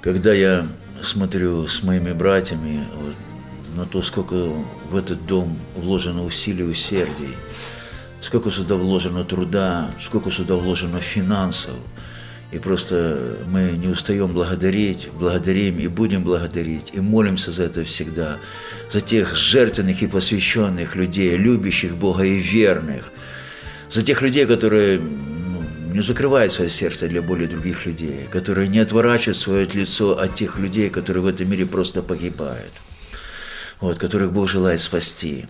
Когда я смотрю с моими братьями вот, на то, сколько в этот дом вложено усилий, усердий, сколько сюда вложено труда, сколько сюда вложено финансов, и просто мы не устаем благодарить, благодарим и будем благодарить, и молимся за это всегда, за тех жертвенных и посвященных людей, любящих Бога и верных, за тех людей, которые не закрывают свое сердце для боли других людей, которые не отворачивают свое лицо от тех людей, которые в этом мире просто погибают, вот, которых Бог желает спасти.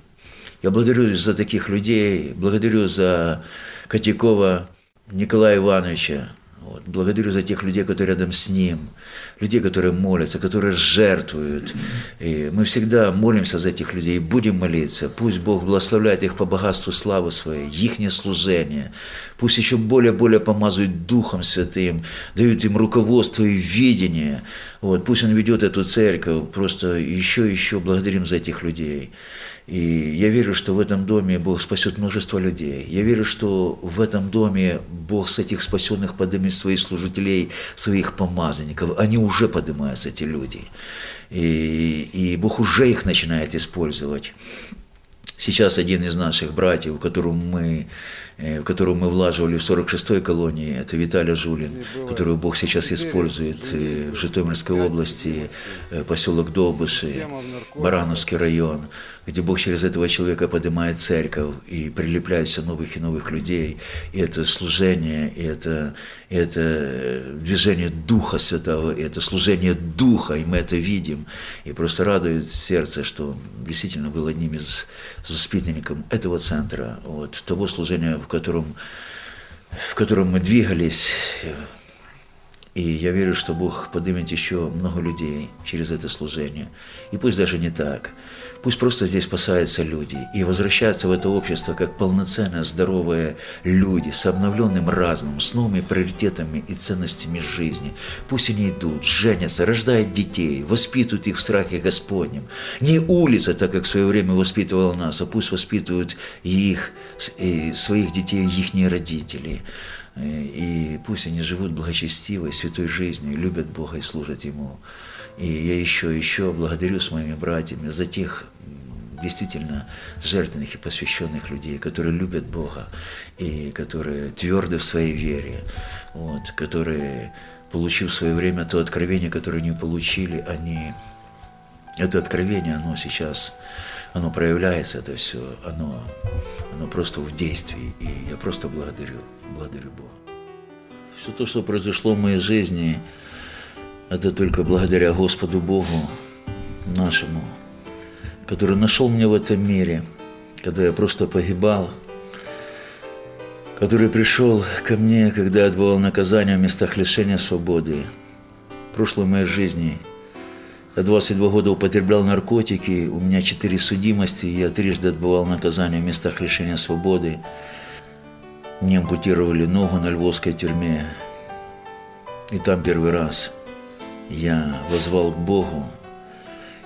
Я благодарю за таких людей, благодарю за Котякова Николая Ивановича, вот. Благодарю за тех людей, которые рядом с ним, людей, которые молятся, которые жертвуют. И мы всегда молимся за этих людей и будем молиться. Пусть Бог благословляет их по богатству славы своей, их служение. Пусть еще более-более помазывает Духом Святым, дают им руководство и видение. Вот. Пусть Он ведет эту церковь. Просто еще и еще благодарим за этих людей. И я верю, что в этом доме Бог спасет множество людей. Я верю, что в этом доме Бог с этих спасенных поднимет своих служителей, своих помазанников. Они уже поднимаются, эти люди. И, и Бог уже их начинает использовать. Сейчас один из наших братьев, которому мы Э, которую мы влаживали в 46-й колонии, это Виталий Жулин, которую Бог сейчас использует э, в Житомирской области, э, поселок Долбыши, Барановский район, Где Бог через этого человека поднимает церковь и прилепляет все новых и новых людей. И это служение, и это, и это движение Духа Святого, и это служение Духа, и мы это видим. И просто радует сердце, что действительно был одним из воспитанников этого центра, вот, того служения, в котором, в котором мы двигались. И я верю, что Бог поднимет еще много людей через это служение. И пусть даже не так. Пусть просто здесь спасаются люди и возвращаются в это общество как полноценные, здоровые люди с обновленным разумом, с новыми приоритетами и ценностями жизни. Пусть они идут, женятся, рождают детей, воспитывают их в страхе Господнем. Не улица, так как в свое время воспитывала нас, а пусть воспитывают их, своих детей, их родители. И пусть они живут благочестивой, святой жизнью, любят Бога и служат Ему. И я еще, еще благодарю с моими братьями за тех действительно жертвенных и посвященных людей, которые любят Бога и которые тверды в своей вере, вот, которые, получив в свое время то откровение, которое они получили, они это откровение, оно сейчас, оно проявляется, это все, оно, оно просто в действии. И я просто благодарю, благодарю Бога. Все то, что произошло в моей жизни, это только благодаря Господу Богу нашему, который нашел меня в этом мире, когда я просто погибал, который пришел ко мне, когда отбывал наказание в местах лишения свободы. В прошлой моей жизни 22 года употреблял наркотики, у меня четыре судимости, я трижды отбывал наказание в местах лишения свободы. Мне ампутировали ногу на львовской тюрьме. И там первый раз – я возвал к Богу,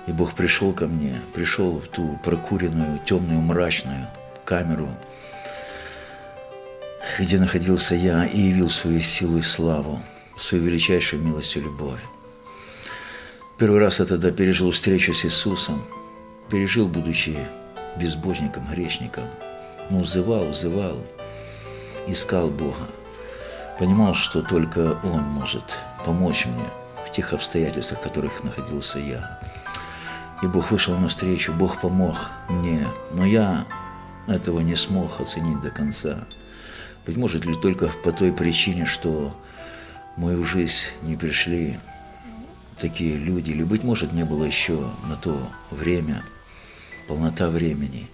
и Бог пришел ко мне, пришел в ту прокуренную, темную, мрачную камеру, где находился я, и явил свою силу и славу, свою величайшую милость и любовь. Первый раз я тогда пережил встречу с Иисусом, пережил, будучи безбожником, грешником, но взывал, взывал, искал Бога, понимал, что только Он может помочь мне – тех обстоятельствах, в которых находился я. И Бог вышел навстречу, Бог помог мне, но я этого не смог оценить до конца. Быть может ли только по той причине, что в мою жизнь не пришли такие люди, или, быть может, не было еще на то время, полнота времени.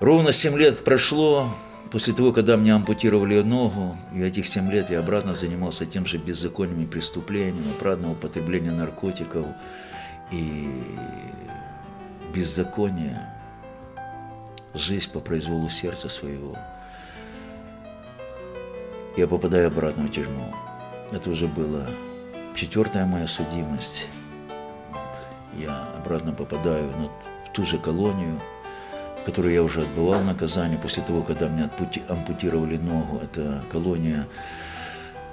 Ровно семь лет прошло, После того, когда мне ампутировали ногу, и этих 7 лет я обратно занимался тем же беззаконными преступлениями, обратного употребления наркотиков и беззакония, жизнь по произволу сердца своего. Я попадаю обратно в тюрьму. Это уже была четвертая моя судимость. Вот. Я обратно попадаю в ту же колонию, которую я уже отбывал наказание после того, когда мне ампутировали ногу. Это колония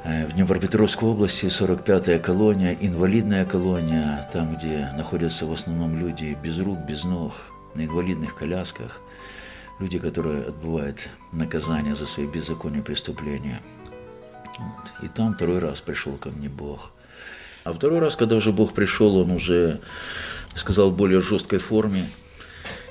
Э, В Днепропетровской области 45-я колония, инвалидная колония, там, где находятся в основном люди без рук, без ног, на инвалидных колясках, люди, которые отбывают наказание за свои беззаконные преступления. Вот. И там второй раз пришел ко мне Бог. А второй раз, когда уже Бог пришел, Он уже сказал в более жесткой форме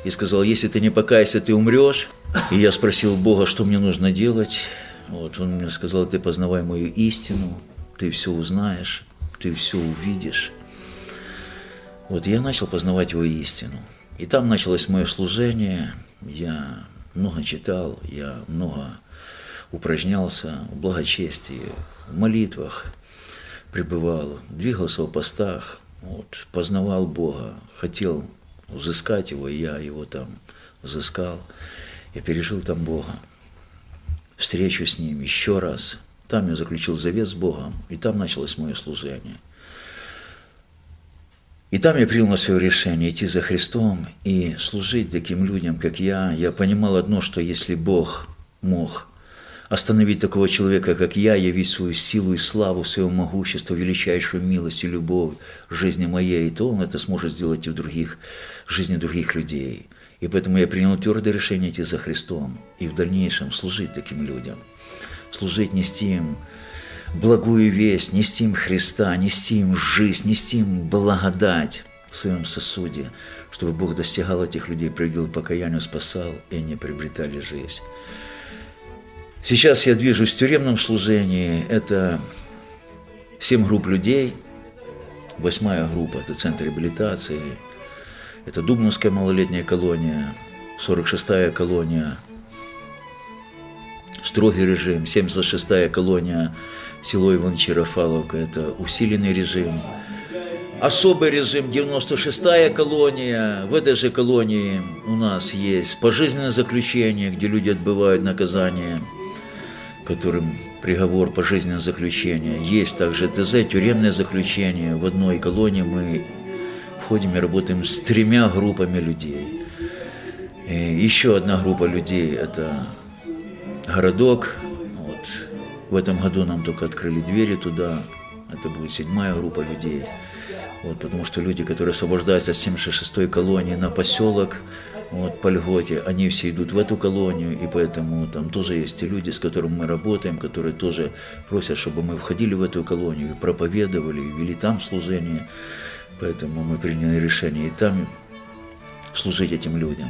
и сказал, если ты не покайся, ты умрешь. И я спросил Бога, что мне нужно делать. Вот, он мне сказал, ты познавай мою истину, ты все узнаешь, ты все увидишь. Вот я начал познавать его истину. И там началось мое служение. Я много читал, я много упражнялся в благочестии, в молитвах пребывал, двигался в постах, вот, познавал Бога, хотел взыскать его, и я его там взыскал. Я пережил там Бога встречу с Ним еще раз. Там я заключил завет с Богом, и там началось мое служение. И там я принял на свое решение идти за Христом и служить таким людям, как я. Я понимал одно, что если Бог мог остановить такого человека, как я, явить свою силу и славу, свое могущество, величайшую милость и любовь в жизни моей, то Он это сможет сделать и в других, в жизни других людей. И поэтому я принял твердое решение идти за Христом и в дальнейшем служить таким людям. Служить, нести им благую весть, нести им Христа, нести им жизнь, нести им благодать в своем сосуде, чтобы Бог достигал этих людей, приводил покаянию, спасал, и они приобретали жизнь. Сейчас я движусь в тюремном служении. Это семь групп людей. Восьмая группа – это центр реабилитации – это Дубновская малолетняя колония, 46-я колония, строгий режим, 76-я колония, село Иванчи-Рафаловка, это усиленный режим. Особый режим, 96-я колония. В этой же колонии у нас есть пожизненное заключение, где люди отбывают наказание, которым приговор пожизненное заключение. Есть также ТЗ, тюремное заключение. В одной колонии мы ходим и работаем с тремя группами людей. И еще одна группа людей – это городок. Вот. В этом году нам только открыли двери туда. Это будет седьмая группа людей. Вот, потому что люди, которые освобождаются с 76-й колонии на поселок, вот, по льготе, они все идут в эту колонию, и поэтому там тоже есть те люди, с которыми мы работаем, которые тоже просят, чтобы мы входили в эту колонию, и проповедовали, и вели там служение. Поэтому мы приняли решение и там служить этим людям.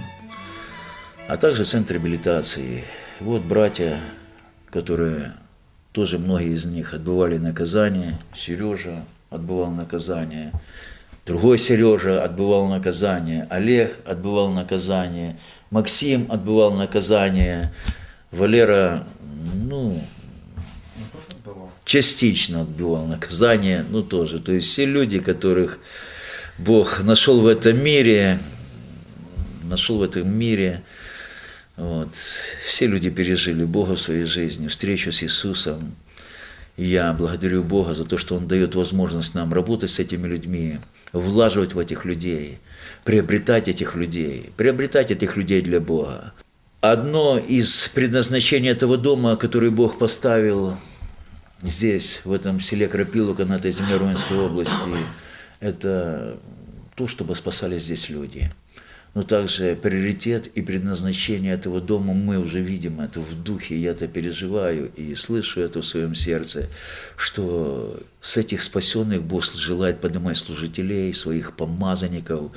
А также центр реабилитации. Вот братья, которые тоже многие из них отбывали наказание. Сережа отбывал наказание. Другой Сережа отбывал наказание. Олег отбывал наказание. Максим отбывал наказание. Валера, ну, частично отбивал наказание, ну тоже. То есть все люди, которых Бог нашел в этом мире, нашел в этом мире, вот, все люди пережили Бога в своей жизни, встречу с Иисусом. Я благодарю Бога за то, что Он дает возможность нам работать с этими людьми, влаживать в этих людей, приобретать этих людей, приобретать этих людей для Бога. Одно из предназначений этого дома, который Бог поставил здесь, в этом селе Крапиловка, на этой земле Руинской области, это то, чтобы спасались здесь люди. Но также приоритет и предназначение этого дома мы уже видим это в духе, я это переживаю и слышу это в своем сердце, что с этих спасенных Бог желает поднимать служителей, своих помазанников,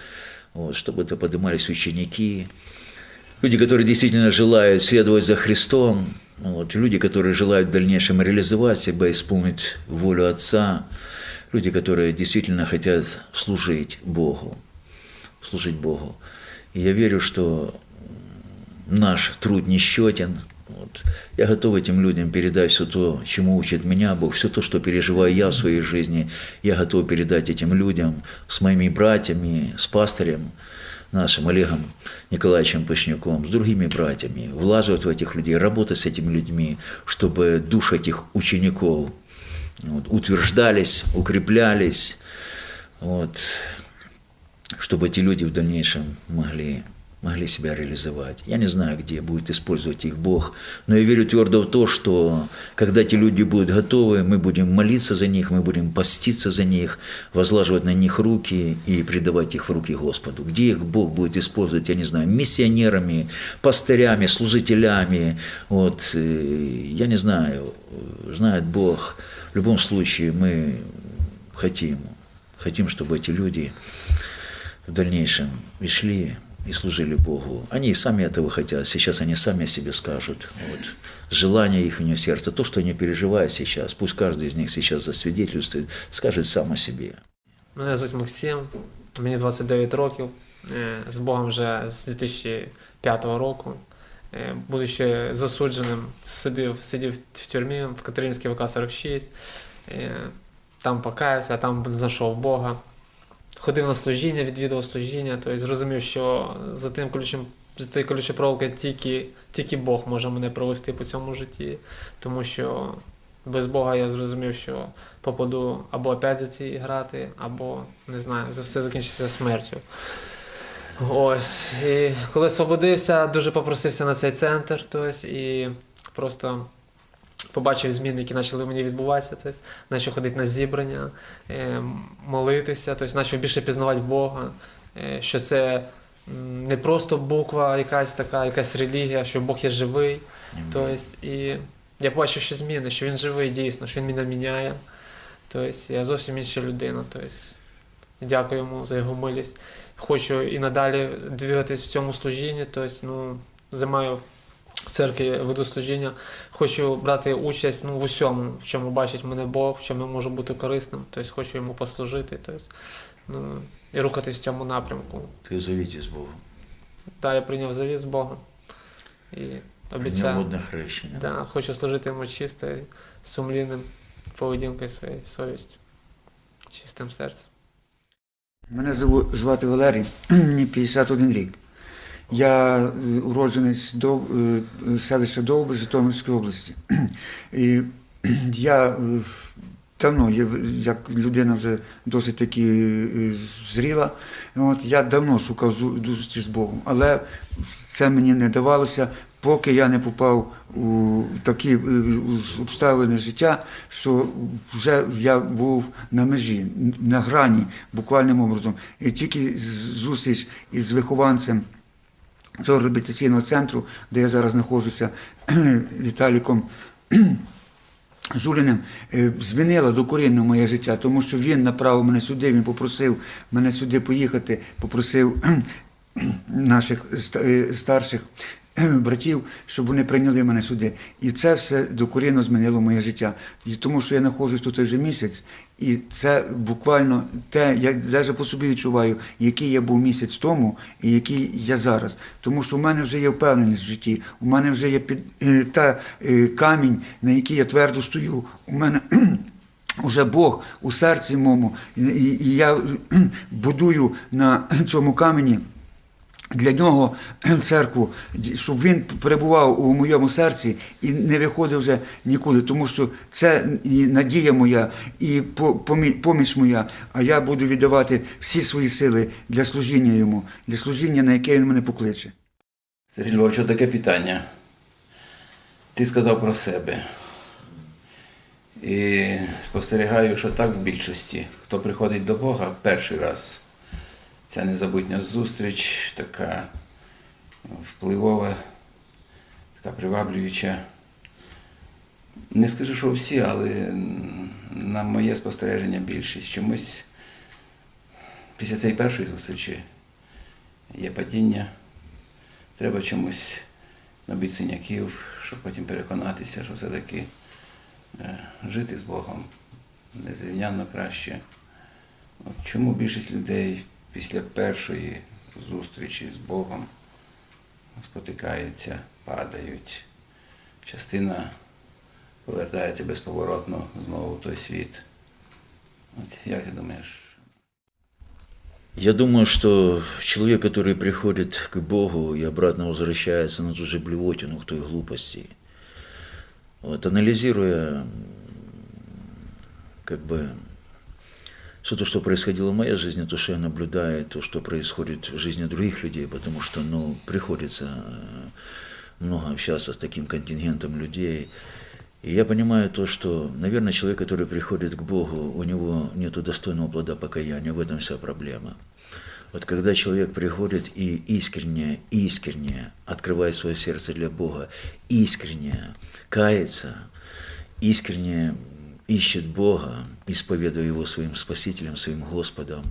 вот, чтобы это поднимались ученики, люди, которые действительно желают следовать за Христом, вот, люди, которые желают в дальнейшем реализовать себя, исполнить волю Отца, люди, которые действительно хотят служить Богу, служить Богу. И я верю, что наш труд несчетен. Вот. Я готов этим людям передать все то, чему учит меня Бог, все то, что переживаю я в своей жизни, я готов передать этим людям с моими братьями, с пастырем, нашим Олегом Николаевичем Пышняком, с другими братьями, влаживать в этих людей, работать с этими людьми, чтобы души этих учеников вот, утверждались, укреплялись, вот, чтобы эти люди в дальнейшем могли могли себя реализовать. Я не знаю, где будет использовать их Бог, но я верю твердо в то, что когда эти люди будут готовы, мы будем молиться за них, мы будем поститься за них, возлаживать на них руки и предавать их в руки Господу. Где их Бог будет использовать, я не знаю, миссионерами, пастырями, служителями, вот, э, я не знаю, знает Бог. В любом случае мы хотим, хотим, чтобы эти люди в дальнейшем и шли и служили Богу. Они и сами этого хотят. Сейчас они сами о себе скажут. Вот. Желание их сердца, то, что они переживают сейчас, пусть каждый из них сейчас засвидетельствует, скажет сам о себе. Мене звуть Максим, мені 29 років. Е, З Богом вже з 2005 року. Е, Будучи засудженим, сидів, сидів в тюрмі в Катеринській ВК 46. Е, Там покаявся, там знайшов Бога. Ходив на служіння, відвідував служіння, тобто зрозумів, що за тим ключем, за тією ключем проволоки тільки, тільки Бог може мене провести по цьому житті. Тому що без Бога я зрозумів, що попаду або опять за ці грати, або не знаю, за все закінчиться смертю. Ось. І коли освободився, дуже попросився на цей центр, тобто, і просто побачив зміни, які почали в мені відбуватися. Тобто, почав ходити на зібрання, е, молитися, тобто, почав більше пізнавати Бога, е, що це не просто буква, якась така, якась релігія, що Бог є живий. Тобто, і я бачив, що зміни, що він живий дійсно, що він мене міняє. Тобто, я зовсім інша людина. Тобто, дякую йому за його милість. Хочу і надалі двигатись в цьому служінні. Тобто, ну, займаю церкві веду служіння. Хочу брати участь ну, в усьому, в чому бачить мене Бог, в чому я можу бути корисним. Тобто, хочу йому послужити. Тобто, ну, і рухатись в цьому напрямку. Ты завите с Богом. Так, я прийняв завіт з Богом. І Принял обіцяю. водное хрещение. Да, хочу служити йому чистою, сумлінним поведінкою своєю, совістю, чистим серцем. Мене звати Валерій, мені 51 рік. Я е, уродженець Дов... е, селища Довби Житомирської області. І я е, давно, як людина вже досить таки зріла, от, я давно шукав зу- зустріч з Богом, але це мені не давалося, поки я не попав у такі обставини життя, що вже я був на межі, на грані, буквальним образом. І тільки зустріч із вихованцем цього реабілітаційного центру, де я зараз знаходжуся, Віталіком Жуліним, е, змінила докорінно моє життя, тому що він направив мене сюди, він попросив мене сюди поїхати, попросив наших е, старших братів, щоб вони прийняли мене сюди. І це все докорінно змінило моє життя. І тому що я знаходжусь тут вже місяць, і це буквально те, я навіть по собі відчуваю, який я був місяць тому і який я зараз. Тому що в мене вже є впевненість в житті, у мене вже є під, е, та е, камінь, на який я твердо стою. У мене Уже Бог у серці моєму, і, я будую на цьому камені для нього церкву, щоб він перебував у моєму серці і не виходив вже нікуди, тому що це і надія моя, і поміч моя, а я буду віддавати всі свої сили для служіння йому, для служіння, на яке він мене покличе. Сергій Львович, таке питання. Ти сказав про себе. І спостерігаю, що так в більшості, хто приходить до Бога перший раз, ця незабутня зустріч, така впливова, така приваблююча. Не скажу, що всі, але на моє спостереження більшість чомусь після цієї першої зустрічі є падіння. Треба чомусь набити синяків, щоб потім переконатися, що все-таки е, жити з Богом незрівнянно краще. От чому більшість людей після першої зустрічі з Богом спотикаються, падають. Частина повертається безповоротно знову в той світ. От як ти думаєш? Я думаю, что человек, который приходит к Богу и обратно возвращается на ту же блевотину, к той глупости, вот, анализируя как бы все то, что происходило в моей жизни, то, что я наблюдаю, то, что происходит в жизни других людей, потому что, ну, приходится э, много общаться с таким контингентом людей. И я понимаю то, что, наверное, человек, который приходит к Богу, у него нет достойного плода покаяния, в этом вся проблема. Вот когда человек приходит и искренне, искренне открывает свое сердце для Бога, искренне кается, искренне ищет Бога, исповедуя Его своим Спасителем, своим Господом,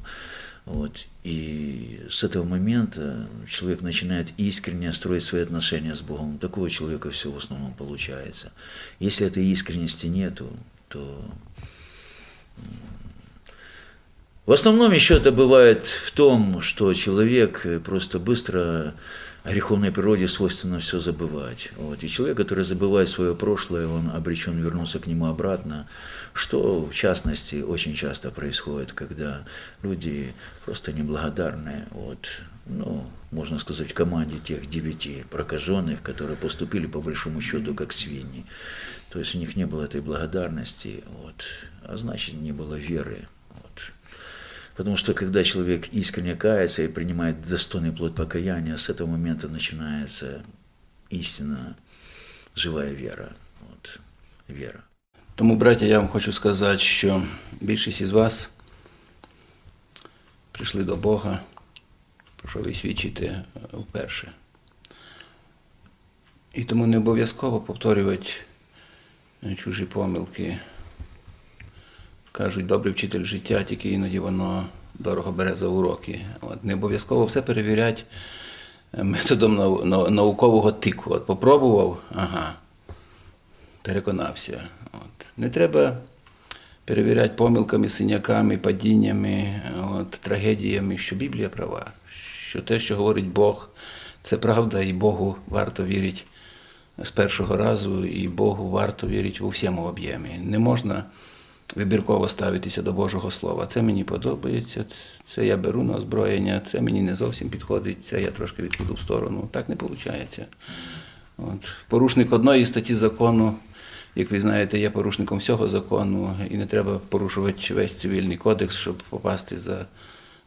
вот, и с этого момента человек начинает искренне строить свои отношения с Богом. Такого человека все в основном получается. Если этой искренности нету, то в основном еще это бывает в том, что человек просто быстро греховной природе свойственно все забывать. Вот. И человек, который забывает свое прошлое, он обречен вернуться к нему обратно, что в частности очень часто происходит, когда люди просто неблагодарны. Вот. Ну, можно сказать, в команде тех девяти прокаженных, которые поступили по большому счету как свиньи. То есть у них не было этой благодарности, вот, а значит не было веры. Потому что когда человек искренне кается и принимает достойный плод покаяния, с этого момента начинается истинно живая вера. Вот, вера. Тому, браття, я вам хочу сказати, що більшість із вас прийшли до Бога, про що ви е, вперше. І тому не обов'язково повторювати е, чужі помилки. Кажуть, добрий вчитель життя, тільки іноді воно дорого бере за уроки. От, не обов'язково все перевіряти е, методом нау- нау- наукового тику. От попробував, ага, переконався. От. Не треба перевіряти помилками, синяками, падіннями, от, трагедіями, що Біблія права, що те, що говорить Бог, це правда, і Богу варто вірити з першого разу, і Богу варто вірити у всьому об'ємі. Не можна вибірково ставитися до Божого Слова. Це мені подобається, це я беру на озброєння, це мені не зовсім підходить, це я трошки відкладу в сторону. Так не виходить. От. Порушник одної статті закону, як ви знаєте, є порушником всього закону, і не треба порушувати весь цивільний кодекс, щоб попасти за,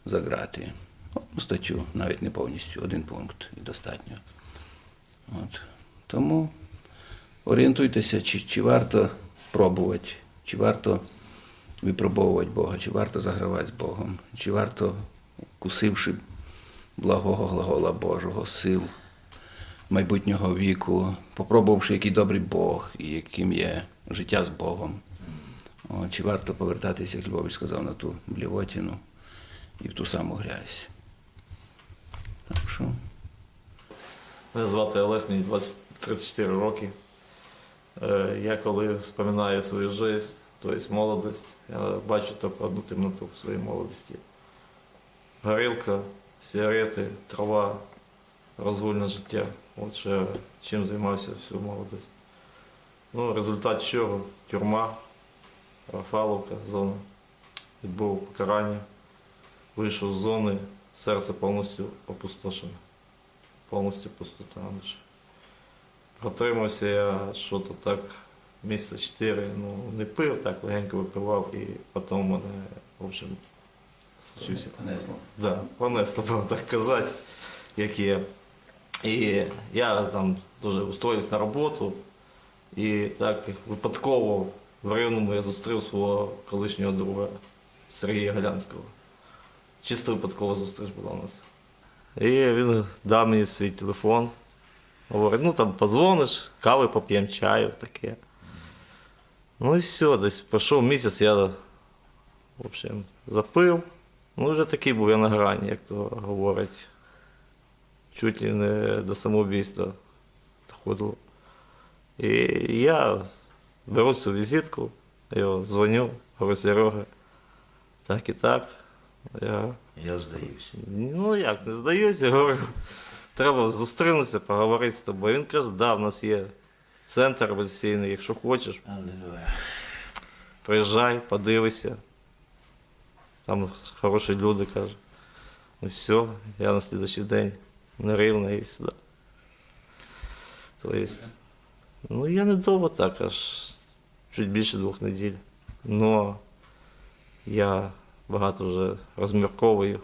за грати. Одну статтю, навіть не повністю, один пункт і достатньо. От. Тому орієнтуйтеся, чи, чи варто пробувати, чи варто випробовувати Бога, чи варто загравати з Богом, чи варто, кусивши благого глагола Божого, сил майбутнього віку, попробувавши, який добрий Бог і яким є життя з Богом. Чи варто повертатися, як Львович сказав, на ту блівотіну і в ту саму грязь. Так що. Мене звати Олег, мені 20, 34 роки. Е, Я коли вспоминаю свою життя, тобто молодость, я бачу тільки одну темноту в своїй молодості. Горілка, сигарети, трава, розгульне життя. От я чим займався всю молодость. Ну, результат чого? Тюрма, Рафаловка, зона. Відбув покарання. Вийшов з зони, серце повністю опустошене повністю пустота. Протримався я що то так місяця чотири, ну не пив, так легенько випивав, і потім мене, в общем, случився. Да, понесло, будемо так казати, як є. І я там дуже устроївся на роботу, і так випадково в Рівному я зустрів свого колишнього друга Сергія Галянського. Чисто випадково зустріч була у нас. І він дав мені свій телефон. Говорить, ну там подзвониш, кави поп'ємо, чаю, таке. Ну і все, десь пройшов місяць, я в общем, запив. Ну, вже такий був я на грані, як то говорять. Чуть ли не до самоубійства доходило. І я беру цю візитку, його дзвоню, говорю, Серега, так і так. Я Я здаюсь. Ну як, не здаюся, говорю. Треба зустрінутися, поговорити з тобою. Він каже, да, в нас є центр революційний, якщо хочеш, приїжджай, подивися. Там хороші люди, каже. Ну все, я на слідчий день не рівно і сюди. Тобто, ну я не довго так, аж чуть більше двох неділь. Но я багато вже розмірковую,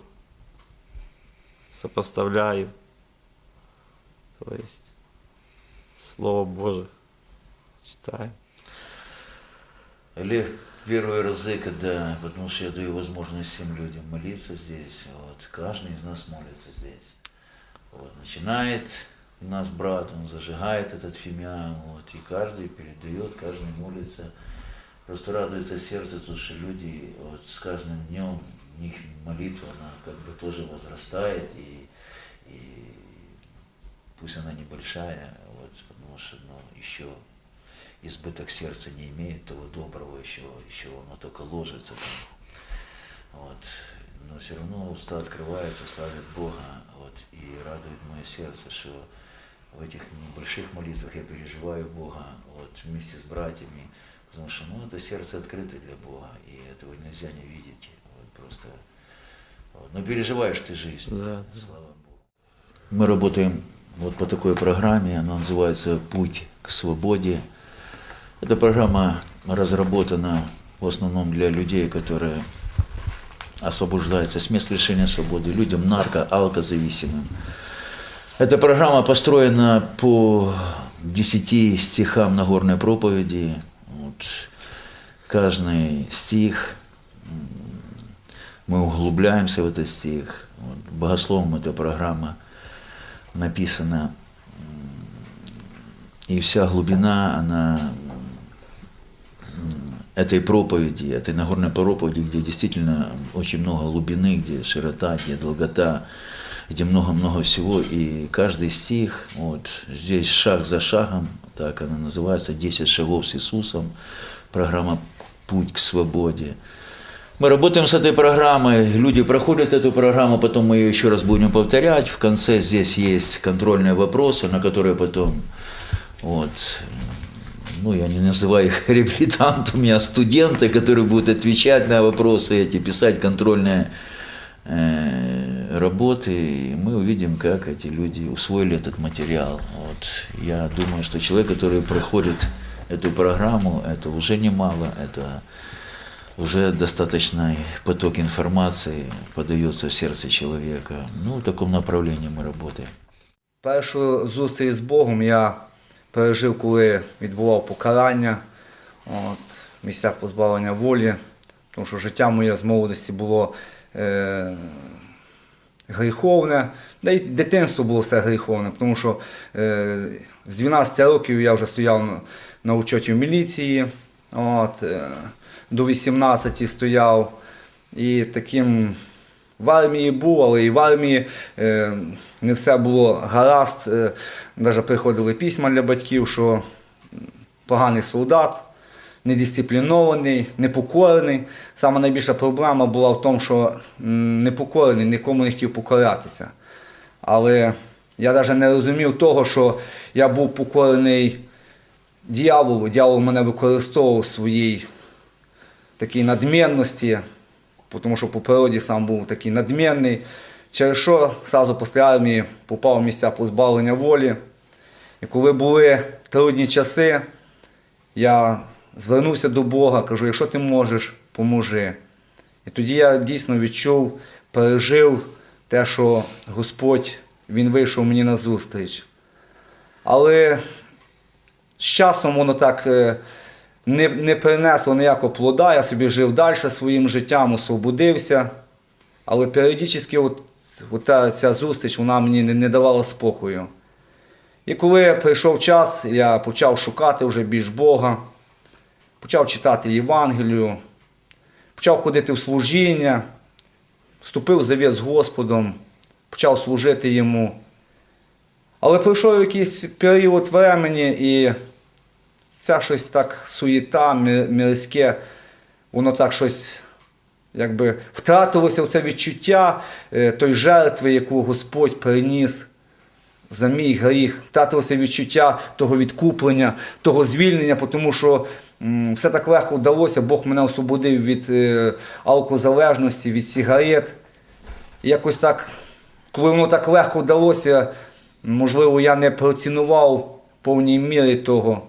сопоставляю. Тобто, Слово Боже читаю. Олег первые разы, когда, потому что я даю возможность всем людям молиться здесь, вот, каждый из нас молится здесь. Вот, начинает у нас брат, он зажигает этот фимиам, вот, и каждый передает, каждый молится. Просто радуется сердце, то, что люди вот, с каждым днем, у них молитва, она как бы тоже возрастает, и, и пусть она небольшая, вот, потому что ну, еще избыток сердца не имеет того доброго еще, еще оно только ложится там. Вот. Но все равно уста открывается, славит Бога, вот, и радует мое сердце, что в этих небольших молитвах я переживаю Бога вот, вместе с братьями, потому что ну, это сердце открыто для Бога, и этого нельзя не видеть. Вот, просто, вот. Но переживаешь ты жизнь, Да. слава Богу. Мы работаем вот по такой программе, она называется «Путь к свободе». Эта программа разработана в основном для людей, которые освобождаются с мест лишения свободы, людям нарко, алкозависимым. Эта программа построена по 10 стихам Нагорной проповеди. Вот. Каждый стих мы углубляемся в этот стих. Вот. Богословом эта программа написана. И вся глубина, она этой проповеди, этой Нагорной проповеди, где действительно очень много глубины, где широта, где долгота, где много-много всего. И каждый стих, вот здесь шаг за шагом, так она называется, 10 шагов с Иисусом, программа «Путь к свободе». Мы работаем с этой программой, люди проходят эту программу, потом мы ее еще раз будем повторять. В конце здесь есть контрольные вопросы, на которые потом, вот, ну, я не называю их реабилитантами, а студенты, которые будут отвечать на вопросы эти, писать контрольные э, работы, и мы увидим, как эти люди усвоили этот материал. Вот. Я думаю, что человек, который проходит эту программу, это уже немало, это уже достаточный поток информации подается в сердце человека. Ну, в таком направлении мы работаем. Першу зустріч з Богом я пережив, коли відбував покарання от, в місцях позбавлення волі, тому що життя моє з молодості було е, гріховне, да й дитинство було все гріховне, тому що е, з 12 років я вже стояв на, на учоті в міліції, от, е, до 18 стояв. І таким в армії був, але і в армії е, не все було гаразд. Е, навіть приходили письма для батьків, що поганий солдат, недисциплінований, непокорений. Саме найбільша проблема була в тому, що непокорений, нікому не хотів покорятися. Але я навіть не розумів того, що я був покорений дьяволу. Дьявол мене використовував в своїй такій надмінності, тому що по природі сам був такий надмінний. Через що одразу після армії попав в місця позбавлення волі. І коли були трудні часи, я звернувся до Бога, кажу, якщо ти можеш, поможи. І тоді я дійсно відчув, пережив те, що Господь Він вийшов мені на зустріч. Але з часом воно так е, не, не принесло ніякого плода, я собі жив далі своїм життям, освободився. Але періодично от, от ця зустріч вона мені не, не давала спокою. І коли прийшов час, я почав шукати вже більш Бога, почав читати Євангелію, почав ходити в служіння, вступив в завіт з Господом, почав служити йому. Але пройшов якийсь період времени, і ця щось так суєта, мі- мирське, воно так щось якби втратилося в це відчуття е, той жертви, яку Господь приніс за мій гріх, втратилося відчуття того відкуплення, того звільнення, тому що все так легко вдалося, Бог мене освободив від е, алкозалежності, від сигарет. І якось так, коли воно так легко вдалося, можливо, я не процінував в повній мірі того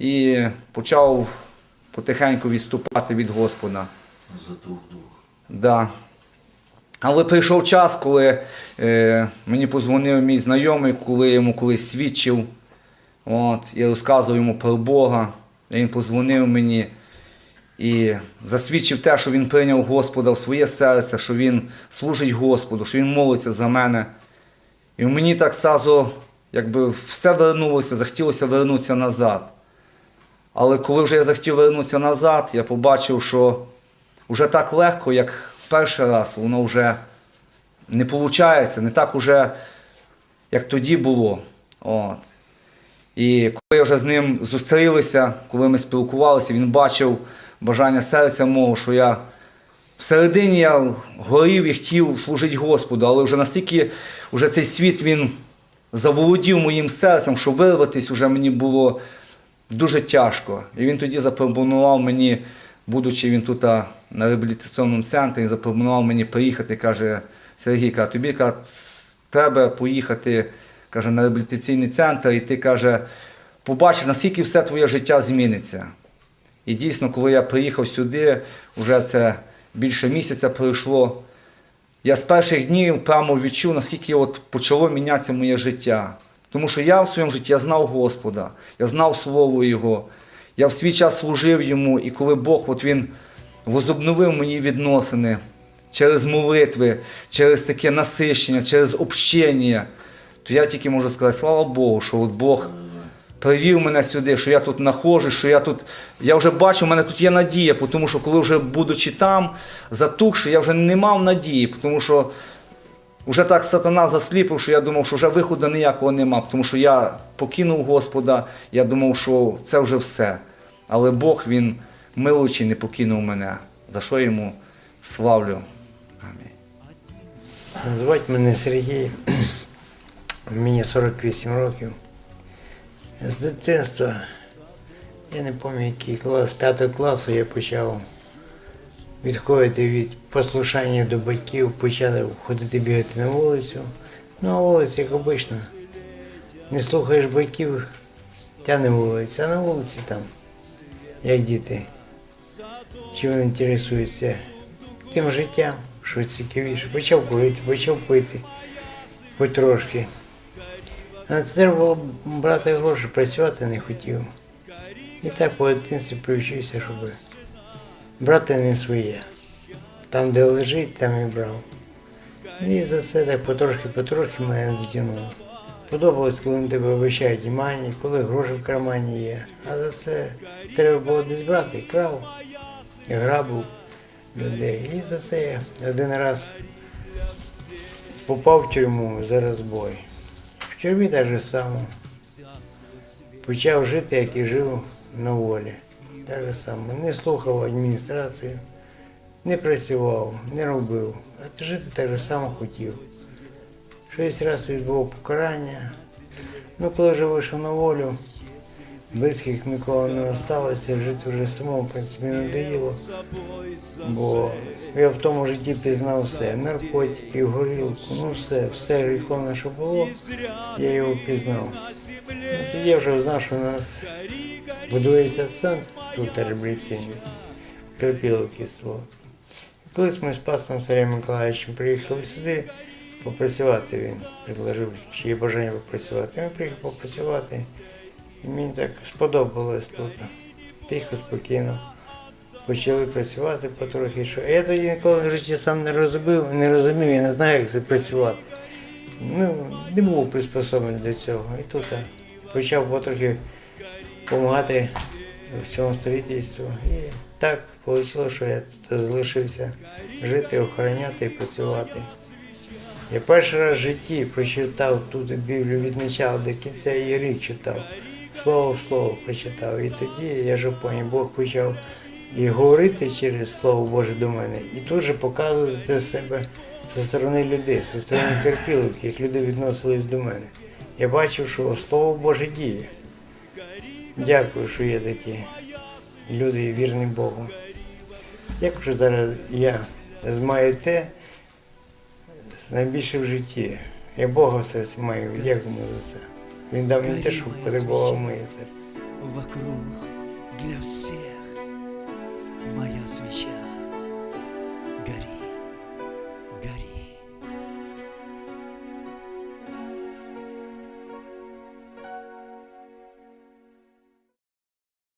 і почав потихеньку відступати від Господа. Затух дух. Да. Але прийшов час, коли е, мені позвонив мій знайомий, коли я йому колись свідчив. От, я розказував йому про Бога. І Він позвонив мені і засвідчив те, що він прийняв Господа в своє серце, що він служить Господу, що він молиться за мене. І мені так сразу, якби все вернулося, захотілося вернутися назад. Але коли вже я захотів вернутися назад, я побачив, що вже так легко, як перший раз, воно вже не виходить, не так уже, як тоді було. От. І коли я вже з ним зустрілися, коли ми спілкувалися, він бачив бажання серця мого, що я всередині я горів і хотів служити Господу, але вже настільки вже цей світ він заволодів моїм серцем, що вирватися вже мені було дуже тяжко. І він тоді запропонував мені, будучи він тут на реабілітаційному центрі, запропонував мені приїхати, каже, Сергій, каже, тобі каже, треба поїхати каже, на реабілітаційний центр, і ти каже, побачиш, наскільки все твоє життя зміниться. І дійсно, коли я приїхав сюди, вже це більше місяця пройшло. Я з перших днів прямо відчув, наскільки от почало мінятися моє життя. Тому що я в своєму житті я знав Господа, я знав Слово Його, я в свій час служив йому, і коли Бог от він возобновив мої відносини через молитви, через таке насищення, через общення, то я тільки можу сказати, слава Богу, що от Бог привів мене сюди, що я тут знаходжусь, що я тут. Я вже бачу, в мене тут є надія, тому що коли вже будучи там, затухши, я вже не мав надії, тому що вже так сатана засліпив, що я думав, що вже виходу ніякого нема, тому що я покинув Господа, я думав, що це вже все. Але Бог, Він милуючий, не покинув мене, за що йому славлю. Амінь. Звати мене Сергій, мені 48 років. З дитинства, я не пам'ятаю, який клас, 5 класу я почав відходити від послушання до батьків, почав ходити бігати на вулицю. Ну, а вулиця, як обично, не слухаєш батьків, тяне вулиця, а на вулиці там, як діти, чим інтересуються тим життям, що цікавіше. Почав курити, почав пити потрошки. А це треба було брати гроші, працювати не хотів. І так по дитинстві привчився, щоб брати не своє. Там, де лежить, там і брав. І за це так потрошки-потрошки мене затягнуло. Подобалось, коли на тебе обіцяють імані, коли гроші в кармані є. А за це треба було десь брати, крав, грабив людей. І за це я один раз попав в тюрму за розбой. В тюрмі так же само. Почав жити, як і жив на волі. Так же само. Не слухав адміністрацію, не працював, не робив. А жити так же само хотів. Шість разів відбував покарання. Ну, коли вже вийшов на волю, близьких нікого не залишилося, жити вже самому, в принципі, надоїло. Бо я в тому житті пізнав все. Наркотики, горілку, ну все, все гріховне, що було, я його пізнав. Ну, тоді я вже знав, що у нас будується центр тут реабілітаційний, Крапіловки село. Колись ми з пастом Сергієм Миколаївичем приїхали сюди попрацювати. Він предложив, чи є бажання попрацювати. Ми приїхали попрацювати. І мені так сподобалось тут. Тихо, спокійно. Почали працювати потрохи. Що. Я тоді ніколи в житті сам не розумів, не розумів, я не знаю, як це працювати. Ну, не був приспособлений до цього. І тут почав потрохи допомагати в цьому строїтельству. І так вийшло, що я залишився жити, охороняти і працювати. Я перший раз в житті прочитав тут Біблію від початку до кінця і рік читав. Слово в слово прочитав. І тоді я вже поняв, Бог почав і говорити через Слово Боже до мене, і тут же показувати себе зі сторони людей, зі сторони терпілих, як люди відносились до мене. Я бачив, що Слово Боже діє. Дякую, що є такі люди, вірні Богу. Дякую, що зараз я маю те найбільше в житті. Я Бога в серці маю, дякую за це. Він дав мені те, що потребувало моє серце. Вокруг для всіх моя свіча.